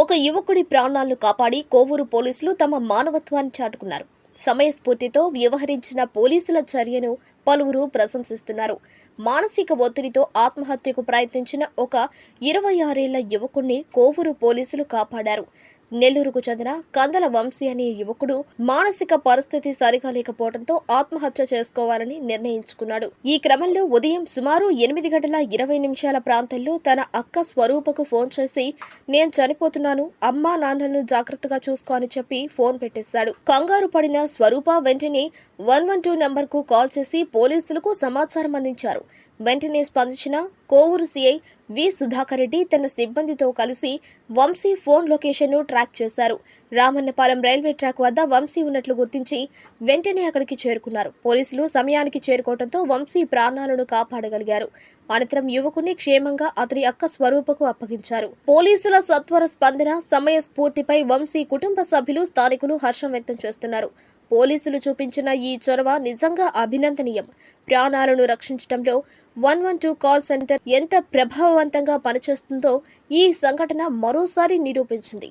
ఒక యువకుడి ప్రాణాలను కాపాడి కోవూరు పోలీసులు తమ మానవత్వాన్ని చాటుకున్నారు. సమయస్ఫూర్తితో వ్యవహరించిన పోలీసుల చర్యను పలువురు ప్రశంసిస్తున్నారు. మానసిక ఒత్తిడితో ఆత్మహత్యకు ప్రయత్నించిన ఒక ఇరవై ఆరేళ్ళ యువకుణ్ణి కోవూరు పోలీసులు కాపాడారు. నెల్లూరుకు చెందిన కందల వంశీ అనే యువకుడు మానసిక పరిస్థితి సరిగా లేకపోవడంతో ఆత్మహత్య చేసుకోవాలని నిర్ణయించుకున్నాడు. ఈ క్రమంలో ఉదయం సుమారు ఎనిమిది గంటల ఇరవై నిమిషాల ప్రాంతంలో తన అక్క స్వరూపకు ఫోన్ చేసి నేను చనిపోతున్నాను అమ్మా నాన్నలను జాగ్రత్తగా చూసుకో అని చెప్పి ఫోన్ పెట్టేశాడు. కంగారు పడిన స్వరూప వెంటనే వన్ వన్ టూ నంబర్కు కాల్ చేసి పోలీసులకు సమాచారం అందించారు. వెంటనే స్పందించిన కోవూరు సీఐ వి సుధాకర్ రెడ్డి తన సిబ్బందితో కలిసి వంశీ ఫోన్ లొకేషన్ను ట్రాక్ చేశారు. రామన్నపాలెం రైల్వే ట్రాక్ వద్ద వంశీ ఉన్నట్లు గుర్తించి వెంటనే అక్కడికి చేరుకున్నారు. పోలీసులు సమయానికి చేరుకోవడంతో వంశీ ప్రాణాలను కాపాడగలిగారు. అనంతరం యువకుని క్షేమంగా అతని అక్క స్వరూపకు అప్పగించారు. పోలీసుల సత్వర స్పందన సమయ స్ఫూర్తిపై వంశీ కుటుంబ సభ్యులు స్థానికులు హర్షం వ్యక్తం చేస్తున్నారు. పోలీసులు చూపించిన ఈ చొరవ నిజంగా అభినందనీయం. ప్రాణాలను రక్షించడంలో one one two call centre ఎంత ప్రభావవంతంగా పనిచేస్తుందో ఈ సంఘటన మరోసారి నిరూపించింది.